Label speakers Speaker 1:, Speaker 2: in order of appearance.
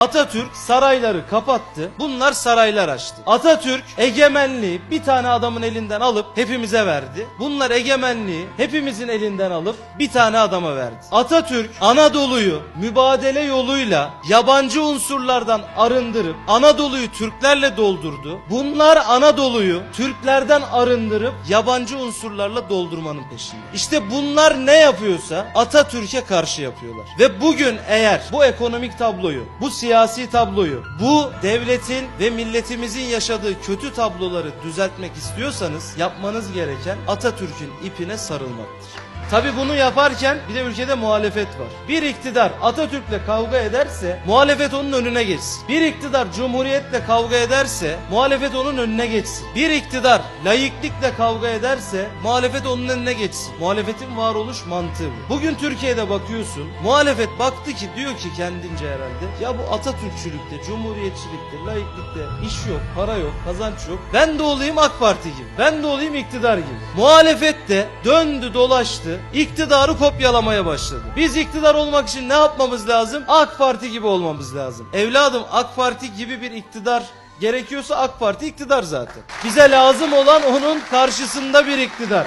Speaker 1: Atatürk sarayları kapattı. Bunlar saraylar açtı. Atatürk egemenliği bir tane adamın elinden alıp hepimize verdi. Bunlar egemenliği hepimizin elinden alıp bir tane adama verdi. Atatürk Anadolu'yu mübadele yoluyla yabancı unsurlardan arındırıp Anadolu'yu Türklerle doldurdu. Bunlar Anadolu'yu Türklerden arındırıp yabancı unsurlarla doldurmanın peşinde. İşte bunlar ne yapıyorsa Atatürk'e karşı yapıyorlar. Ve bugün eğer bu ekonomik tabloyu, bu siyasi tabloyu, bu devletin ve milletimizin yaşadığı kötü tabloları düzeltmek istiyorsanız yapmanız gereken Atatürk'ün ipine sarılmaktır. Tabi bunu yaparken bir de ülkede muhalefet var. Bir iktidar Atatürk'le kavga ederse muhalefet onun önüne geçsin. Bir iktidar Cumhuriyet'le kavga ederse muhalefet onun önüne geçsin. Bir iktidar laiklikle kavga ederse muhalefet onun önüne geçsin. Muhalefetin varoluş mantığı bu. Bugün Türkiye'de bakıyorsun muhalefet baktı ki diyor ki kendince herhalde ya bu Atatürkçülükte, Cumhuriyetçilikte, laiklikte iş yok, para yok, kazanç yok. Ben de olayım AK Parti gibi. Ben de olayım iktidar gibi. Muhalefet de döndü dolaştı iktidarı kopyalamaya başladı. Biz iktidar olmak için ne yapmamız lazım? AK Parti gibi olmamız lazım. Evladım AK Parti gibi bir iktidar gerekiyorsa AK Parti iktidar zaten. Bize lazım olan onun karşısında bir iktidar.